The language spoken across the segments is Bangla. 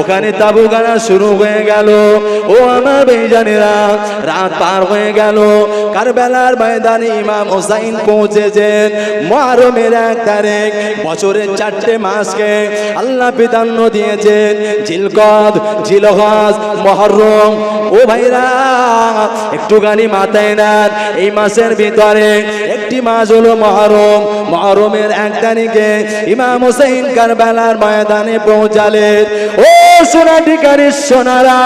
ওখানে তাবু গানা শুরু হয়ে গেল। ও আমার বেজানেরা রাত পার হয়ে গেল। কারবেলার ময়দানে ইমাম হোসাইন পৌঁছেছেন মহারমের এক তারিখ, বছরের চারটে মাসকে আল্লাহ প্রাধান্য দিয়েছেন জিলকদ, জিলহজ, মহরম। ও ভাইরা, একটুখানি মাথায় নেন, এই মাসের ভিতরে একটি মাস হলো মহরম। মহরমের এক তারিখে ইমাম হোসেন কারবেলার ময়দানে পৌঁছালেন। ও সোনারা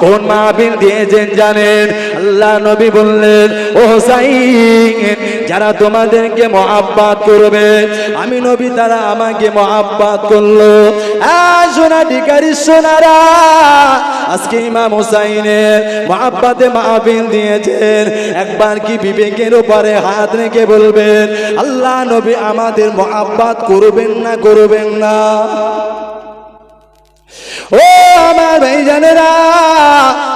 কোন মাহবিল দিয়েছেন জানেন? আল্লাহ নবী বললেন ও যারা তোমাদেরকে মহাব্বাত করবে আমি নবী তারা আমাকে মহাব্বাত করল। আহ, সোনাটিকারি সোনারা আজকে ইমাম হোসাইনের মহাব্বাতে মাহবিল দিয়েছেন। একবার কি বিবেকের উপরে হাত রেখে বলবেন আল্লাহ নবী আমাদের মহাব্বাত করবেন না করবেন না। ও আমার ভাইজানেরা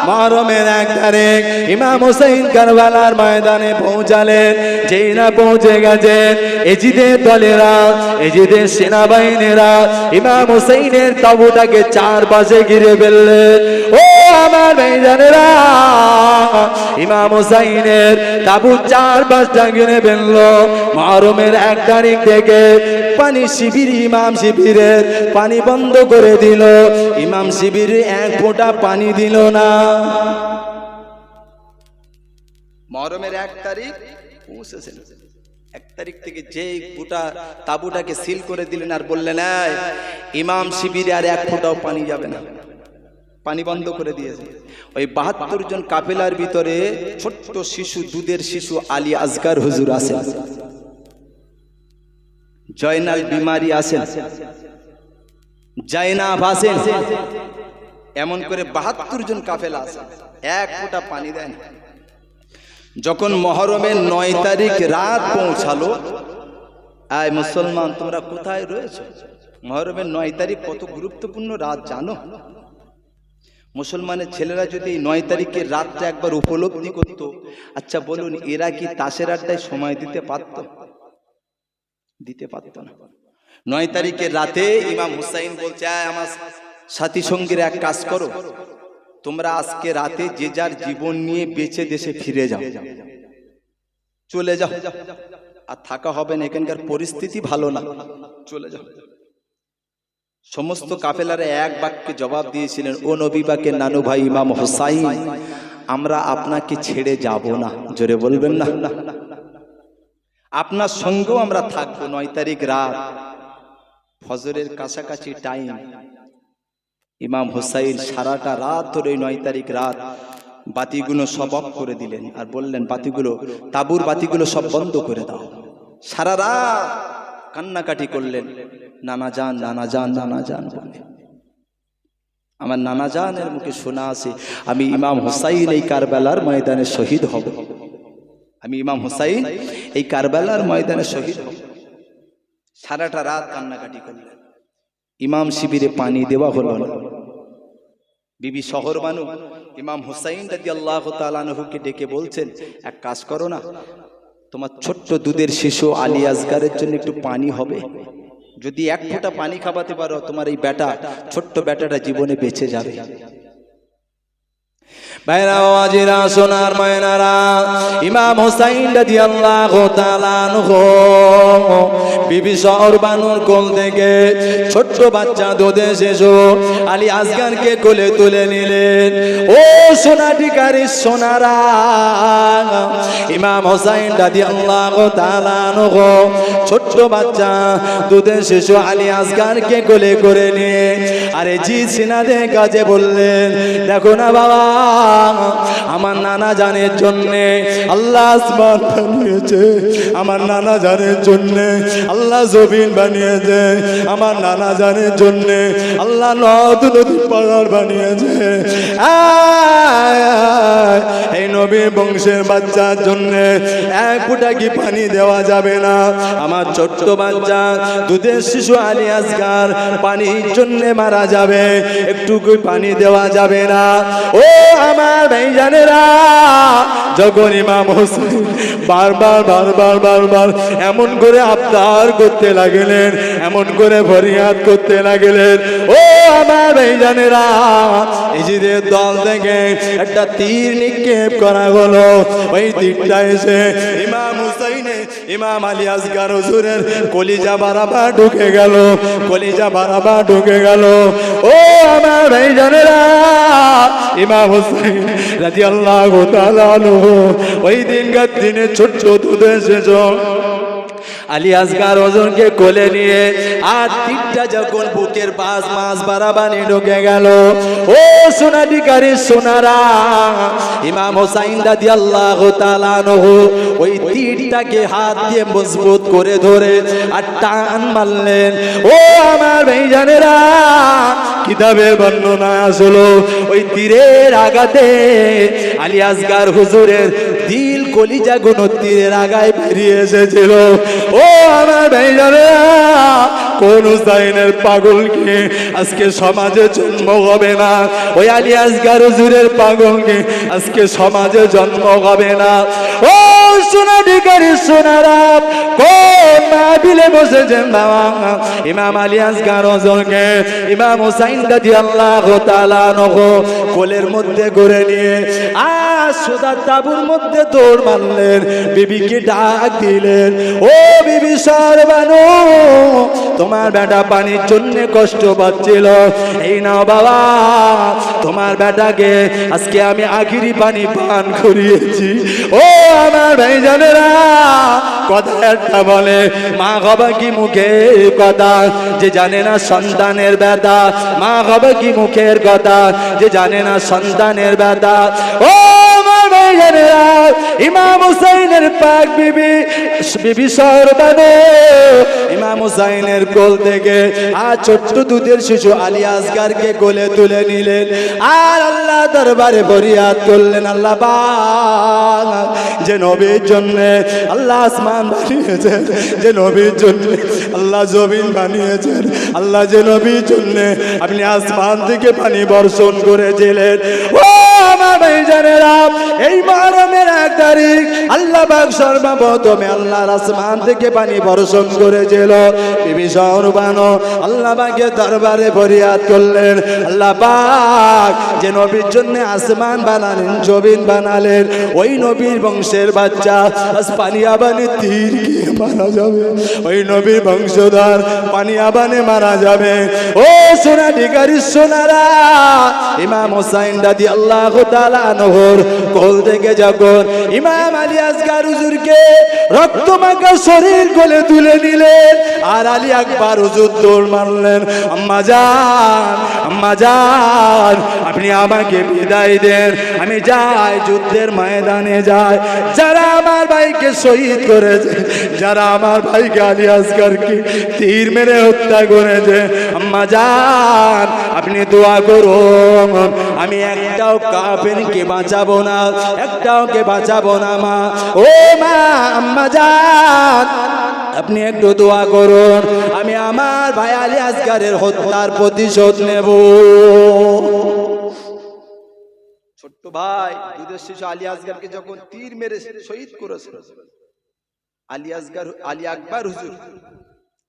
মরমের এক তারিখ ইমাম হোসেন কারবালার ময়দানে পৌঁছালেন। যেই না পৌঁছে গেছেন এজিদের দলেরা, এজিদের সেনাবাহিনীরা, ইমাম হোসেনের তাবুটাকে চার পাশে ঘিরে ফেললেন। ও আমার ভাইজানেরা ইমাম হোসাইনের তাবু চার পাঁচটা ঘিরে ফেলল মহরমের এক তারিখ থেকে পানি শিবির ইমাম শিবিরের পানি বন্ধ করে দিল। ইমাম শিবির এক ফোঁটা পানি দিল না। মহরমের এক তারিখ পৌঁছেছেন। এক তারিখ থেকে যে গোটা তাবুটাকে সিল করে দিলেন আর বললেন "এই, ইমাম শিবিরে আর এক ফোঁটাও পানি যাবে না। পানি বন্ধ করে দিয়েছে। ওই বাহাত্তর জন কাফেলার ভিতরে ছোট্ট শিশু, দুধের শিশু আলী আজগার হুজুর আছেন। জয়নাল বিমারি আছেন। জাইনাব আছেন। এমন করে বাহাত্তর জন কাফেলা আছে। এক ফোঁটা পানি দেন। যখন মহরমের নয় তারিখ রাত পৌঁছালো, আয় মুসলমান, তোমরা কোথায় রয়েছো? মহরমের নয় তারিখ কত গুরুত্বপূর্ণ রাত জানো? মুসলমানের ছেলেরা যদি এই নয় তারিখের রাতটা একবার উপলব্ধি করত আচ্ছা বলুন, এরা কি তাসের আড্ডায় সময় দিতে পারত? দিতে পারত না। নয় তারিখের রাতে ইমাম হুসাইন বলছে আমার সাথী সঙ্গীর এক কাজ করো। তোমরা আজকে রাতে যে যার জীবন নিয়ে বেঁচে দেশে ফিরে যাও। চলে যাও। আর থাকা হবে না, এখানকার পরিস্থিতি ভালো না। চলে যাও। সমস্ত কাফেলারে এক বাক্যে জবাব দিয়েছিলেন ও নবীবাকে নানু ভাই ইমাম হোসাইন আমরা আপনাকে ছেড়ে যাব না। জোরে বলবেন না। আপনার সঙ্গেও আমরা থাকব নয় তারিখ রাত। ফজরের কাছাকাছি টাইম ইমাম হোসাইন সারাটা রাত ধরে ওই নয় তারিখ রাত বাতিগুলো সব অফ করে দিলেন আর বললেন বাতিগুলো তাবুর বাতিগুলো সব বন্ধ করে দাও। সারা রাত কান্নাকাটি করলেন। নানা যান নানা যান নানা যান বলে। আমার নানা জানের মুখে শোনা আছে, আমি ইমাম হোসাইন এই কারবেলার ময়দানে শহীদ হব। আমি ইমাম হোসাইন এই কারবেলার ময়দানে শহীদ হব। সারাটা রাত কান্নাকাটি করলেন। ইমাম শিবিরে পানি দেওয়া হলো না। বিবি শহর মানু, ইমাম হুসাইন রাজি আল্লাহ তালানহুকে ডেকে বলছেন, এক কাজ করো না, তোমার ছোট্ট দুধের শিশু আলী আসগারের জন্য একটু পানি হবে। যদি এক ফোঁটা পানি খাওয়াতে পারো তোমার এই বেটা ছোট্ট বেটাটা জীবনে বেঁচে যাবে। আজিরা সোনার ময়নারা ইমাম হোসাইন রাজি আল্লাহ বিবি শহর বানুর কোল থেকে ছোট্ট বাচ্চা দোদে শিশু আলী আসগানকে কোলে তুলে নিলেন। ও সোনাটিকারি সোনারা, ইমাম হোসাইন রাজি আল্লাহ ছোট্ট বাচ্চা দুধের শিশু আলী আসগানকে কোলে করে নিয়ে আরে জি সিনাদের কাছে বললেন, দেখো না বাবা আমার নানা জানের জন্যে আল্লাহ আসমান বানিয়েছে, আমার নানা জানের জন্যে আল্লাহ জমিন বানিয়েছে, আমার নানা জানের জন্যে আল্লাহ নদ নদী পাহাড় বানিয়েছে। এই নবী বংশের বাচ্চার জন্যে এক ফুটা কি পানি দেওয়া যাবে না? আমার ছোট্ট বাচ্চা, দুধের শিশু আলী আসগার, পানির জন্যে মারা যাবে একটু পানি দেওয়া যাবে না। ও আমার ভাইজানেরা যখন ইমাম হোসেন বারবার বারবার বারবার এমন করে আবদার করতে লাগলেন, এমন করে ফরিয়াদ করতে লাগলেন, ও আমার ভাইজানেরা ইজিদের দল থেকে একটা তীর নিক্ষেপ করা হলো। ওই তীরটা এসে ইমাম ইমাম আলী আসগার হুজুরের কলিজা বারাবা ঢুকে গেল, কলিজা বারাবা ঢুকে গেল। ও আমার ভাইজানেরা ইমাম হুসাইন রাদিয়াল্লাহু তাআলা ওই ওই দিনকার দিনে ছোট্ট দুধ এসেছ। আলী আসগার ওজনকে কোলে নিয়ে আর তীরটা যখন বুকের পাশ মাছ বারাবানি ঢুকে গেল, ও সোনাধিকারী সোনারা, ইমাম হোসাইন দাদি আল্লাহ তালানহু ওই তীরটাকে হাত দিয়ে মজবুত করে ধরে আর টান মারলেন। ও আমার ভাইজানেরা কিতাবের বর্ণনা আসলো, ওই তীরের আগাতে আলী আসগার হুজুরের দিল কলিজা গুণ তীরের আগায় বেরিয়ে এসেছিল। ও আমার ভাইজানেরা কোন হুসাইনের পাগলকে আজকে সমাজে জন্ম হবে না। ওই আলী আসগার হুজুরের পাগলকে আজকে সমাজে জন্ম হবে না। ও ইমাম কোলের মধ্যে করে নিয়ে তাবুর মধ্যে দিলেন, ও বিবি তোমার বেটা পানির জন্য কষ্ট পাচ্ছিল। এই নাও বাবা, তোমার বেটাকে আজকে আমি আখিরি পানি পান করিয়েছি। ও আমার ভাই জানেরা কথা একটা বলে, মা বাবা কি মুখে কথা? যে জানে না সন্তানের ব্যথা। মা বাবা কি মুখের কথা? যে জানে না সন্তানের ব্যথা। ও ভাইজানেরা ইমাম হুসাইনের পাক বিবি বিবি সরবানো ইমাম হুসাইনের কোল থেকে আর ছোট্ট দুধের শিশু আলী আসগারকে কোলে তুলে নিলেন। আর আল্লাহ দরবারে ফরিয়াদ করলেন, আল্লাহ যে নবীর জন্য আল্লাহ আসমান বানিয়েছেন, যে নবীর জন্য আল্লাহ জমিন বানিয়েছেন, আল্লাহ যে নবীর জন্য আপনি আসমান থেকে পানি বর্ষণ করেছিলেন। ও আমার ভাইজানেরা, এই মহরমের এক তারিখ আল্লাহ পাক সর্বপ্রথমে আল্লাহর আসমান থেকে পানি বর্ষণ করেছিল। বিবি আল্লাহ পাকে দরবারে ফরিয়াদ করলেন। আল্লাহ পাক যে নবীর জন্য আসমান বানালেন জবিন বানালেন, ওই নবীর বংশের বাচ্চা আজ পানি আবানে তীর গিয়ে মারা যাবে। ওই নবীর বংশধর পানি আবানে মারা যাবে। ও সোনা ডিগারি সোনারা, ইমাম হোসাইন দাদি আল্লাহ নহর কোল থেকে যখন ইমাম আলী আসগার হুজুরকে শরীর কোলে তুলে নিলেন। আর আলী আকবর হুজুর দৌড় মারলেন, আম্মা যান আম্মা যান, আপনি আমাকে বিদায় দেন। আমি যাই, যুদ্ধের ময়দানে যাই। যারা আমার ভাইকে শহীদ করেছে, যারা আমার ভাইকে আলী আসগারকে তীর মেরে হত্যা করেছে, আম্মা যান, আপনি দোয়া করুন। আমি একটাও কাফেরকে বাঁচাবো না, একটাও কে বাঁচাবো না, মা। ও মা আম্মা যান আপনি একটু দোয়া করুন, আমি আমার ভাই আলী আসগারের হত্যার প্রতিশোধ নেব। ছোট্ট ভাই, দুধের শিশু আলী আসগারকে যখন তীর মেরে শহীদ করেছে আলী আসগার আলী আকবর হুজুর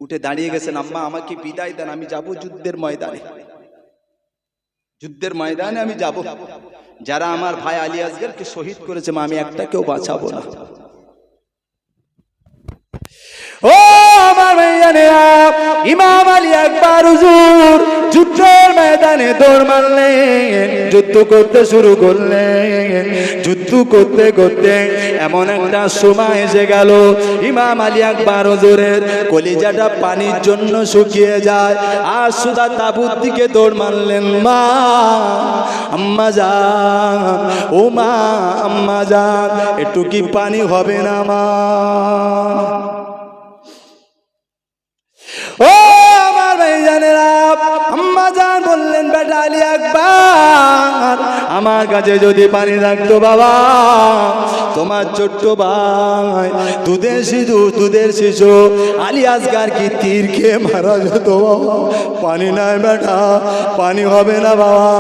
উঠে দাঁড়িয়ে গেছেন, আম্মা, আমাকে বিদায় দেন, আমি যাব যুদ্ধের ময়দানে। যুদ্ধের ময়দানে আমি যাব। যারা আমার ভাই আলী আসগারকে শহীদ করেছে মা আমি একটা কেউ বাঁচাবো না। ও আমার ভাইয়ানেরা ইমাম আলী আকবর হুজুর যুদ্ধের ময়দানে দৌড় মারলেন, যুদ্ধ করতে শুরু করলেন, যুদ্ধ করতে করতে এমন একটা সময় এসে গেল, ইমাম আলী আকবর হুজুরের কলিজাটা পানির জন্য শুকিয়ে যায়, আর সুদা তাবুর দিকে দৌড় মারলেন, মা, আম্মা যান, ও মা, আম্মা যান, একটু কি পানি হবে না, মা? ও আমার ভাইজানেরা, আম্মা জান বললেন, বেটা আলী আকবর আমার কাছে যদি পানি রাখতো বাবা, তোমার ছোট্ট ভাই, দুধের শিশু দুধের শিশু, আলী কি তীর খেয়ে মারা যেত বাবা? পানি নাই বেটা, পানি হবে না বাবা,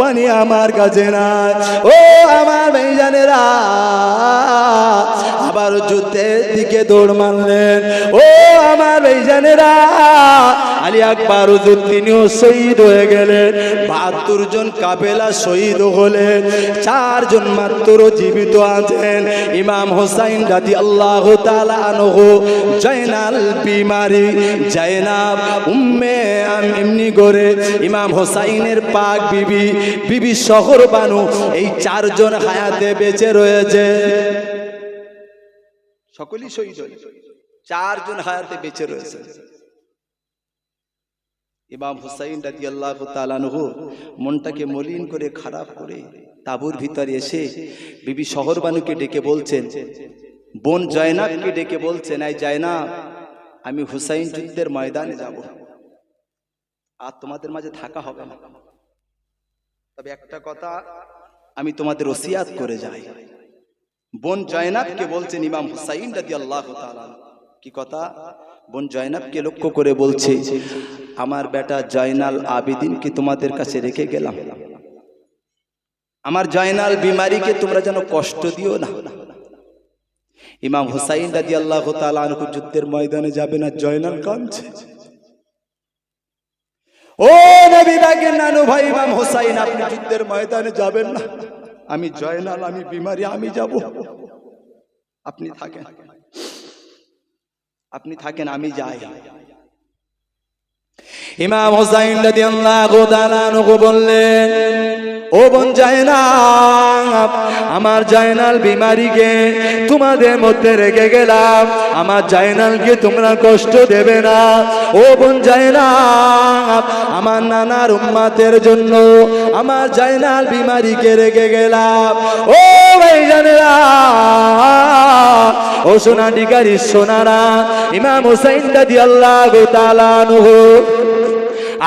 পানি আমার কাছে নাই। ও আমার ভাইজানেরা আবার যুদ্ধের দিকে দৌড় মারলেন। ও আমার এই জানেরা, আলী আকবর তিনিও শহীদ হয়ে গেলেন। বাহাত্তর জন কাবেলা শহীদ হলেন। চারজন মাত্র জীবিত আছেন। ইমাম হোসাইন রাদি আল্লাহ জয়নাল বিমারি, জয়নাব উম্মে এমনি করে, ইমাম হোসাইনের পাক বিবি বিবি শহর বানু, এই চারজন হায়াতে বেঁচে রয়েছে। সকলেই শহীদ হলেন চারজন হায়াতে বেঁচে রয়েছে। ইমাম হুসাইন রাজি আল্লাহ তালানহু মনটাকে মলিন করে, খারাপ করে তাবুর ভিতরে এসে বিবি শহরবানুকে ডেকে বলছেন, বোন জয়নাবকে ডেকে বলছেন, এই জয়নাব, আমি হুসাইন যুদ্ধের ময়দানে যাব। আর তোমাদের মাঝে থাকা হবে না। তবে একটা কথা, আমি তোমাদের ওসিয়াত করে যাই। বোন জয়নাবকে বলছেন ইমাম হুসাইন রাজি আল্লাহ কি কথা? বোন জয়নাবকে লক্ষ্য করে বলছে, আমার বেটা জয়নাল আবিদিনকে তোমাদের কাছে রেখে গেলাম। আমার জয়নাল বিমারিকে তোমরা যেন কষ্ট দিও না। ইমাম হুসাইন রাজি আল্লাহ তালু যুদ্ধের ময়দানে যাবে না, জয়নাল কাঁদছে। ও নবী বাগের নানু ভাই, ইমাম হুসাইন, আপনি যুদ্ধের ময়দানে যাবেন না। আমি জয়লাল, আমি বিমারি, আমি যাব। আপনি থাকেন। আপনি থাকেন, আমি যাই। ইমাম হোসাইন রাদিয়াল্লাহু তাআলা বললেন ও বোন জায়নাব আমার জায়নাল বিমারিকে তোমাদের মধ্যে রেখে গেলাম, আমার জায়নালকে তোমরা কষ্ট দেবে না। ও বোন জায়নাব আমার নানার উম্মাতের জন্য আমার জায়নাল বিমারিকে রেখে গেলাম। ও ভাই জানেরা, ও সোনা ডিগারি সোনারা, ইমাম হোসাইন রাদিয়াল্লাহু তাআলা আনহু।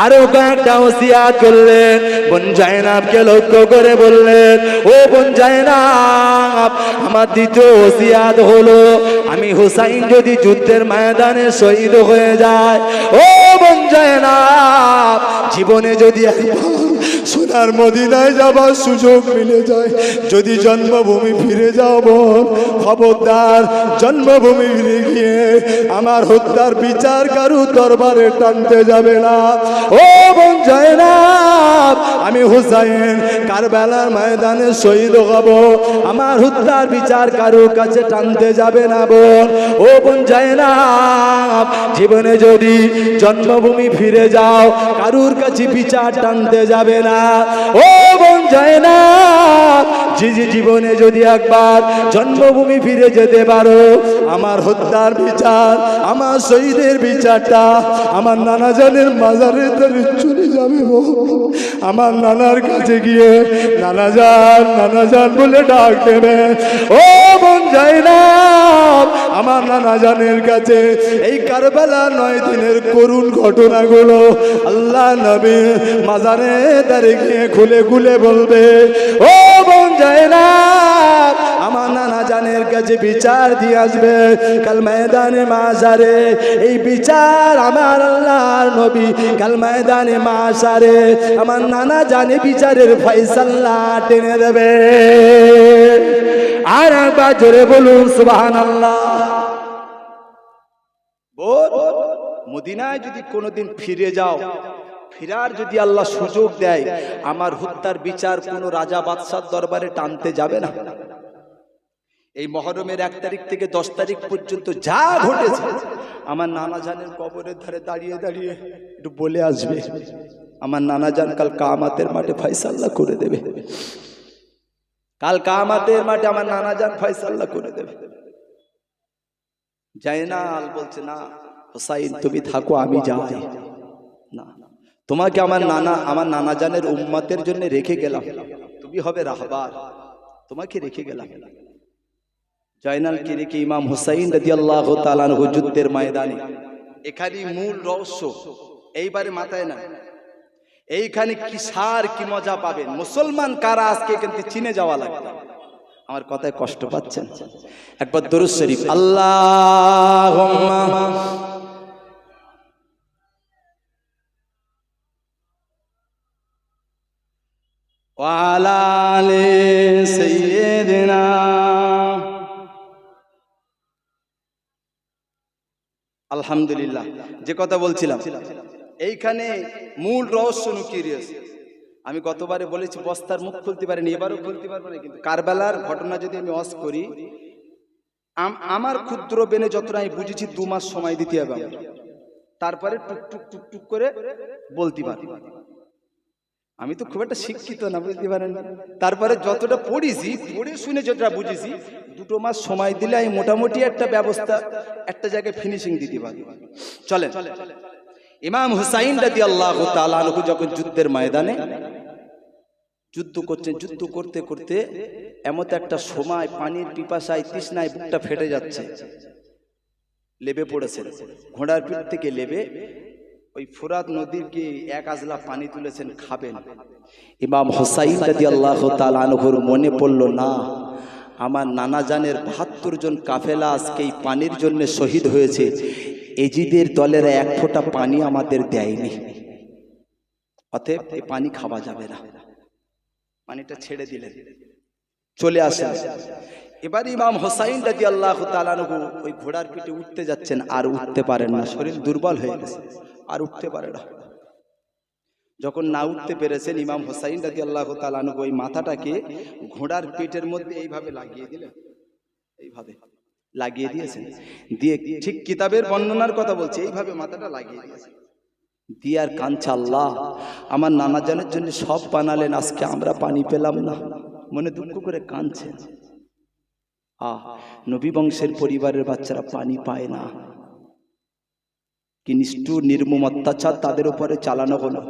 আরও কয়েকটা ওসিয়াত করলেন। বোন জায়নাবকে লক্ষ্য করে বললেন, ও বোন জায়নাব, আমার দ্বিতীয় ওসিয়াত হলো, আমি হুসাইন যদি যুদ্ধের ময়দানে শহীদ হয়ে যায়, ও বোন জায়নাব, জীবনে যদি একবার সোনার মদিনায় যাবার সুযোগ মিলে যায়। যদি জন্মভূমি ফিরে যাও বোন, খবরদার, জন্মভূমি ফিরে গিয়ে আমার হত্যার বিচার কারু দরবারে টানতে যাবে না। ও বোন জয়নাব, আমি হুসাইন, কারবেলার ময়দানে শহীদ হব। আমার হত্যার বিচার কারু কাছে টানতে যাবে না বোন। ও বোন জয়নাব, জীবনে যদি জন্মভূমি ফিরে যাও, কারুর কাছে বিচার টানতে যাবে না। ও বোন জি জি জীবনে যদি একবার জন্মভূমি ফিরে যেতে পারো, আমার হত্যার বিচার, আমার শহীদের বিচারটা, আমার নানা জানের মাজারে তারে চলে যাবে। আমার নানার কাছে গিয়ে নানা যান নানা যান বলে ডাক দেবে। ও বোন জয়নাব আমার নানা জানের কাছে এই কারবেলা নয় দিনের করুণ ঘটনাগুলো। আল্লাহ নবী মাজারে দাঁড়িয়ে গিয়ে খুলে খুলে বলবে, ও বোন জয়নাব, আমার নানা জানের কাছে বিচার দিয়ে আসবে। কাল ময়দানে মাসারে এই বিচার আমার আল্লাহর নবী। কাল ময়দানে মাসারে আমার নানা জানে বিচারের ফয়সাল্লা টেনে দেবে। আর একবার জোরে বলুন সুবাহান আল্লাহ মদিনায় যদি কোনোদিন ফিরে যাও ফিরার যদি আল্লাহ সুযোগ দেয়, আমার হত্যার বিচার কোনো রাজা বাদশার দরবারে টানতে যাবে না। এই মহরমের এক তারিখ থেকে দশ তারিখ পর্যন্ত যা ঘটেছে, আমার নানা জানের কবরের ধারে দাঁড়িয়ে দাঁড়িয়ে একটু বলে আসবে, আমার নানা জান কাল কামাতের মাঠে ফয়সাল্লা করে দেবে। কাল কামাতের মাঠে আমার নানা জান ফয়সাল্লা করে দেবে। জায়নাল বলছে, না, হোসাইন, তুমি থাকো, আমি যাই। না। তোমাকে আমার নানা আমার নানা জানের উম্মাতের জন্য রেখে গেলাম। তুমি হবে রাহবার। তোমাকে রেখে গেলাম। জয়নালকে রেখে ইমাম হুসাইন রাজি আল্লাহ ময়দানে। এখানে মূল রহস্য, এইবারে মাথায় না। এইখানে কি সার, কি মজা পাবেন? মুসলমান কারা আজকে কিন্তু চিনে যাওয়া লাগবে? আমার কথায় কষ্ট পাচ্ছেন? একবার দরুদ শরীফ আল্লাহ وعلى آل سيدنا আলহামদুলিল্লাহ যে কথা বলছিলাম এইখানে মূল রহস্য লুকিয়ে রয়েছে আমি গতবারে বলেছি বস্তার মুখ খুলতে পারিনি এবারও খুলতে পারবো না কিন্তু কারবেলার ঘটনা যদি আমি অস করি আম- আমার ক্ষুদ্র বেনে যতটা আমি বুঝেছি দু মাস সময় দিতে হবে আমার। তারপরে টুক টুক টুক টুক করে বলতে পারি আমি তো খুব একটা শিক্ষিত না বুঝতে পারেন? তারপরে যতটা পড়েছি পড়ে শুনে যতটা বুঝেছি দুটো মাস সময় দিলে আমি মোটামুটি একটা ব্যবস্থা একটা জায়গায় ফিনিশিং দিতে পারি চলে ইমাম হুসাইন রাদি আল্লাহ তালু যখন যুদ্ধের ময়দানে যুদ্ধ করছেন যুদ্ধ করতে করতে এমত একটা সময় পানির পিপাসায় তৃষ্ণায় বুকটা ফেটে যাচ্ছে। লেবে পড়েছেন। ঘোড়ার পিঠ থেকে লেবে ওই ফুরাত নদীর কি এক আজলা পানি তুলেছেন, খাবেন? ইমাম হোসাইন আল্লাহ তালুর মনে পড়ল, না, আমার নানা জানের বাহাত্তর জন কাফেলা আজকে এই পানির জন্য শহীদ হয়েছে। এজিদের দলের এক ফোঁটা পানি আমাদের দেয়নি। অতএব এই পানি খাওয়া যাবে না। পানিটা ছেড়ে দিলেন। চলে আসেন। এবার ইমাম হোসাইন রাজি আল্লাহ তালানহু ওই ঘোড়ার পিঠে উঠতে যাচ্ছেন, আর উঠতে পারেন না। শরীর দুর্বল হয়ে গেছে। আর উঠতে পারে না। যখন না উঠতে পেরেছেন ইমাম হোসাইন রাজি আল্লাহ তালানহু ওই মাথাটাকে ঘোড়ার পেটের মধ্যে এইভাবে লাগিয়ে দিলেন। এইভাবে লাগিয়ে দিয়েছেন। দিয়ে ঠিক কিতাবের বর্ণনার কথা বলছে, এইভাবে মাথাটা লাগিয়ে দিয়েছেন। দিয়ে আর কাঁদছে আল্লাহ, আমার নানা জানের জন্য সব বানালেন, আজকে আমরা পানি পেলাম না। মনে দুঃখ করে কাঁদছেন। আহ, নবী বংশের পরিবারের বাচ্চারা পানি পায় না। কি নিষ্ঠুর, নির্মম অত্যাচার তাদের উপরে চালানো হলো।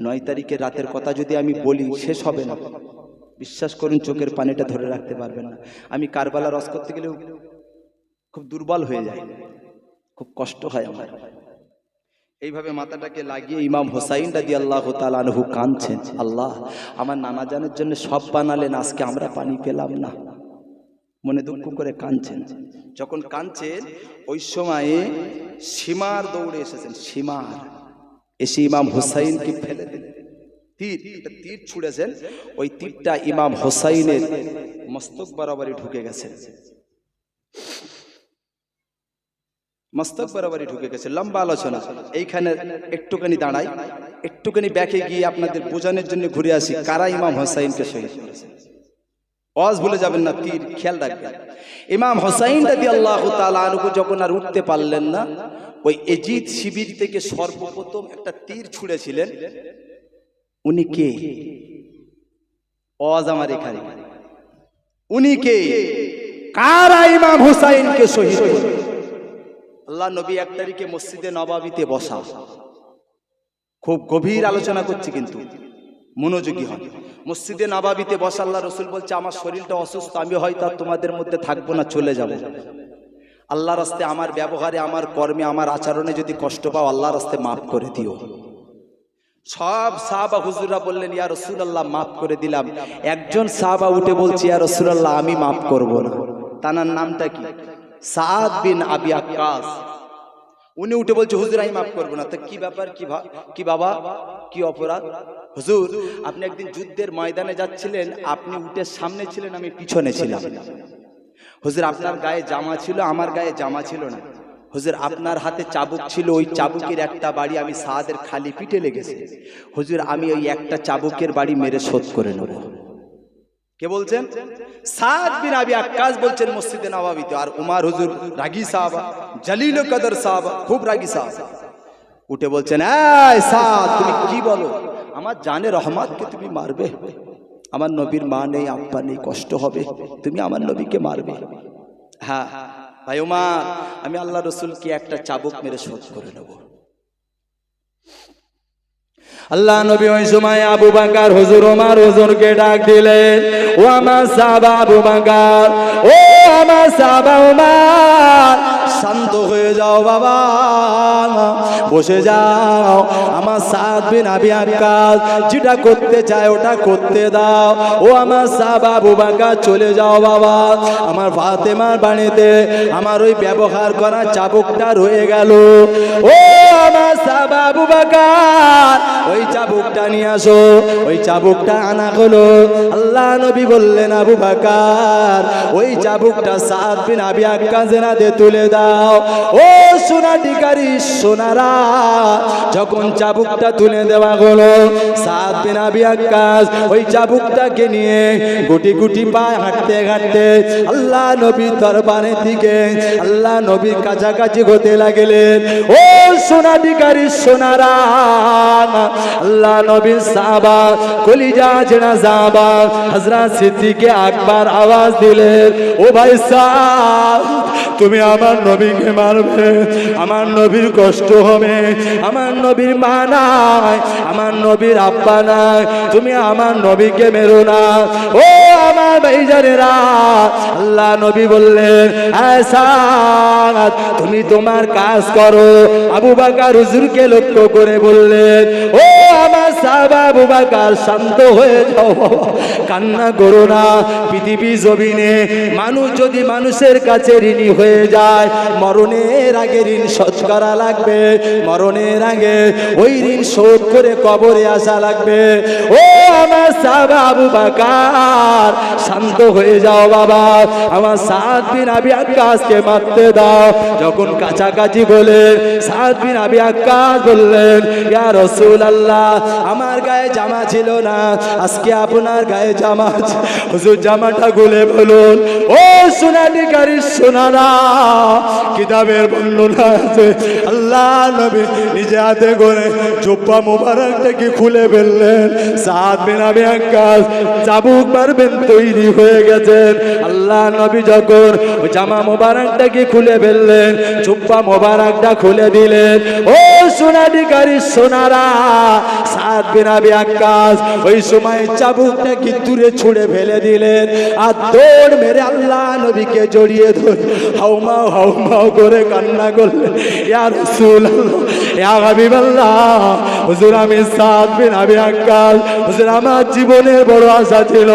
নয় তারিখে রাতের কথা যদি আমি বলি, শেষ হবে না। বিশ্বাস করুন, চোখের পানিটা ধরে রাখতে পারবেন না। আমি কারবালা রস করতে গেলেও খুব দুর্বল হয়ে যায়। খুব কষ্ট হয় আমার। এইভাবে মাথাটাকে লাগিয়ে ইমাম হোসাইন রাজি আল্লাহ তালু কাঁদছেন। আল্লাহ, আমার নানা জানের জন্য সব বানালেন, আজকে আমরা পানি পেলাম না। মনে দুঃখ করে কাঁদছেন। যখন কাঁদছেন, ওই সময়ে সীমার দৌড়ে এসেছেন, সীমার। এসে ইমাম হোসাইনকে ফেলে দিলেন। তীর, একটা তীর ছুঁড়েছেন, ওই তীরটা ইমাম হোসাইনের মস্তক বরাবরই ঢুকে গেছেন মস্তক বরাবরই ঢুকে গেছে। লম্বা আলোচনা। এইখানে একটুখানি দাঁড়াই। একটুখানি ব্যাকে গিয়ে আপনাদের বোঝানোর জন্য ঘুরে আসি। কারা ইমাম হোসাইনকে শহীদ করেছে ওয়াজ ভুলে যাবেন না তীর খেয়াল রাখবেন। ইমাম হোসাইন রাদি আল্লাহ তালু যখন আর উঠতে পারলেন না, ওই এজিদ শিবির থেকে সর্বপ্রথম একটা তীর ছুঁড়েছিলেন। উনি কে? ওয়াজ আমার এখানে। উনি কে? কারা ইমাম হোসাইনকে শহীদ? আল্লাহ নবী এক তারিখে মসজিদে নবাবিতে বসা। খুব গভীর আলোচনা করছি কিন্তু, মনোযোগী হন। মসজিদে নবাবিতে বসা আল্লাহ রসুল বলছে, আমার শরীরটা অসুস্থ, আমি হয়তো তোমাদের মধ্যে থাকব না, চলে যাব। আল্লাহ রাস্তে আমার ব্যবহারে, আমার কর্মে, আমার আচরণে যদি কষ্ট পাও আল্লাহ রাস্তে মাফ করে দিও। সব সাহাবা হুজুরা বললেন, ইয়া রসুলাল্লাহ, মাফ করে দিলাম। একজন সাহাবা উঠে বলছে, ইয়া রসুলাল্লাহ, আমি মাফ করব না। তানার নামটা কি? সাদ বিন আবি আক্কাস। উনি উঠে বলছে, হুজুর, আমি মাফ করব না। তো কি ব্যাপার? কি কি বাবা? কি অপরাধ? হুজুর, আপনি একদিন যুদ্ধের ময়দানে যাচ্ছিলেন, আপনি উঠে সামনে ছিলেন, আমি পিছনে ছিলাম। হুজুর, আপনার গায়ে জামা ছিল, আমার গায়ে জামা ছিল না। হুজুর, আপনার হাতে চাবুক ছিল, ওই চাবুকের একটা বাড়ি আমি সাদের খালি পিঠে লেগেছে। হুজুর, আমি ওই একটা চাবুকের বাড়ি মেরে শোধ করে নেব। কে বলছেন? সাদ বিন আবি আক্কাস বলছেন মসজিদে নবাবিতে আর উমার হুজুর রাগী সাহাবা, জলিল কদর সাহাবা, খুব রাগী সাহাবা। উঠে বলছেন সাদ, তুমি কি বলো? আমার জানে রহমাতকে তুমি মারবে। আমার নবীর মা নেই, আব্বা নেই, কষ্ট হবে। তুমি আমার নবীকে মারবে। হ্যাঁ ভাই উমার, আমি আল্লাহ রসুলকে একটা চাবুক মেরে শোধ করে নেব। আল্লাহ নবী ওই সময় আবু বাঙ্গার হুজুর ওমার হুজুরকে ডাক দিলেন, ও আমার সাহাবা আবু বাঙ্গার ও আমার সাহাবা ওমার শান্ত হয়ে যাও বাবা। বসে যাও। আমার সাত বিন আবি আকাশ যেটা করতে চায় ওটা করতে দাও। ও আমার সা আবু বাঙ্গার চলে যাও বাবা। আমার ফাতেমার বাড়িতে আমার ওই ব্যবহার করা চাবুকটা রয়ে গেল। ও আমার সা বাবু বাকার, ওই চাবুকটা নিয়ে আসো। ওই চাবুকটা আনা হলো। আল্লাহ নবী বললেন, আবু বাকার, ওই চাবুকটা সাত বিন আবি জেনাতে তুলে দাও। ও সোনা টিকারি সোনারা, যখন চাবুকটা তুলে দেওয়া হলো, সাত বিন আবি আক্কাস ওই চাবুকটাকে নিয়ে গুটি গুটি পায়ে হাঁটতে হাঁটতে আল্লাহ নবীর দরবারের দিকে, আল্লাহ নবীর কাছাকাছি হতে লাগলেন। ও সোনা সোনাধিকারী সোনারা, আল্লাহ নবীর সাহাবা, কলিজা জেনা সাহাবা, হযরত সিদ্দিকে আকবার আওয়াজ দিলেন, ও ভাই সাহ তুমি আমার নবীকে মারবে। আমার নবীর কষ্ট হবে। আমার নবীর মা নাই। আমার নবীর আব্বা নাই। তুমি আমার নবীকে মেরো না। ও আমার ভাইজানেরা, আল্লাহ নবী বললেন তুমি তোমার কাজ করো। আবু বাকার হুজুরকে লক্ষ্য করে বললেন, ও শান্ত হয়ে যাও। কান্না করো না, পৃথিবী জমিনে মানুষ যদি মানুষের কাছে ঋণী হয়ে যায়, মরণের আগে ঋণ শোধ করা লাগবে, মরণের আগে ওই ঋণ শোধ করে কবরে আসা লাগবে। ও আমার সাহাবা বাকার, শান্ত হয়ে যাও, বাবা। আমার সাত বিন আবি আকাশকে মারতে দাও। যখন কাছাকাছি বলে সাত বিন আবি আকাশ বললেন, ইয়া রসুল আল্লাহ আমার গায়ে জামা ছিল না। আজকে আপনার গায়ে জামা। হুজুর জামাটা খুলে বলুন। ও, সোনালি গাড়ি সোনারা, কিতাবের বর্ণনা আছে। আল্লাহ নবী নিজে হাতে করে জুব্বা মোবারকটাকে খুলে ফেললেন সাত বিন আবি আকাশ চাবুক মারবেন তৈরি হয়ে গেছেন। আল্লাহ নবী যখন জামা মোবারকটাকে খুলে ফেললেন জুব্বা মোবারকটা খুলে দিলেন, ও গাড়ি সোনারা সাত বিন আবি আকাশ, ওই সময় চাবুকটাকে দূরে ছুঁড়ে ফেলে দিলেন আর দৌড় মেরে আল্লাহ নবীকে জড়িয়ে ধরে হাউমাও হাউমাও করে কান্না করলেন। ইয়া রাসূলুল্লাহ, ইয়া হাবিবাল্লাহ, হুজুর আমি সাত বিন আবি আকাশ, হুজুর আমার জীবনের বড় আশা ছিল।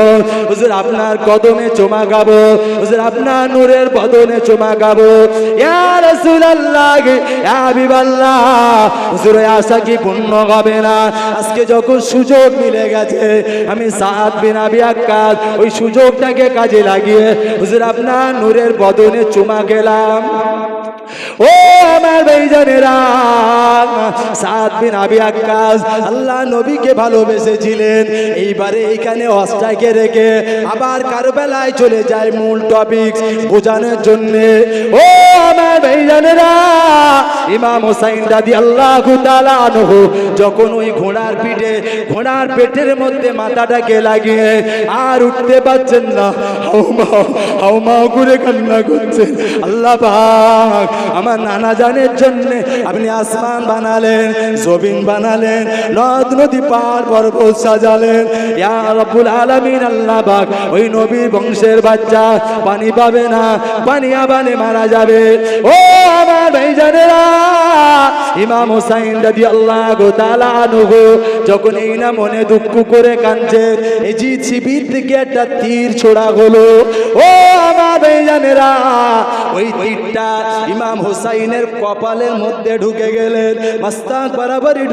হুজুর আপনার কদমে চুমা গাবো হুজুর আপনার নূরের বদনে চুমা গাবো ইয়া রাসূলুল্লাহ ইয়া হাবিবাল্লাহ, হুজুর আশা কি পূর্ণ হবে না? আজকে যখন সুযোগ মিলে গেছে, আমি সাত বিন আবি আকাশ ওই সুযোগটাকে কাজে লাগিয়ে, হুজুর আপনার নূরের বদনে চুমা গেলাম ও আমার ভাইজানেরা সাত বিন আবি আকাশ আল্লাহ নবীকে ভালোবেসেছিলেন। এইবারে এইখানে অস্টাকে রেখে আবার কারবেলায় চলে যায় মূল টপিক বোঝানোর জন্য। ও আমার ভাইজানেরা, ইমাম হোসাইন দাদি আল্লাহ যখন ওই ঘোড়ার পিঠে, ঘোড়ার পেটের মধ্যে মাথাটাকে লাগিয়ে আর উঠতে পারছেন না। হাউমাও হাউমাও করে কান্না করছেন। আল্লাহ পাক, আমার নানা জানের জন্য আপনি আসমান বানালেন, জমিন বানালেন, নদ, নদী পার পর্বত সাজালেন। ইয়া আলামিন, আল্লাহ পাক, ওই নবীর বংশের বাচ্চা পানি পাবে না, পানি আবানে মারা যাবে। ও আমার ভাইজানেরা, ইমাম হোসাইন গো তালা আনুগো যখন এই না মনে দুঃখ করে কাঁদছে, এই শিবির থেকে একটা তীর ছোড়া হলো। ও আমার জানেরা, ওই তীরটা ইমাম হোসাইনের কপালের মধ্যে ঢুকে গেলেন, মাস্তান বরাবরই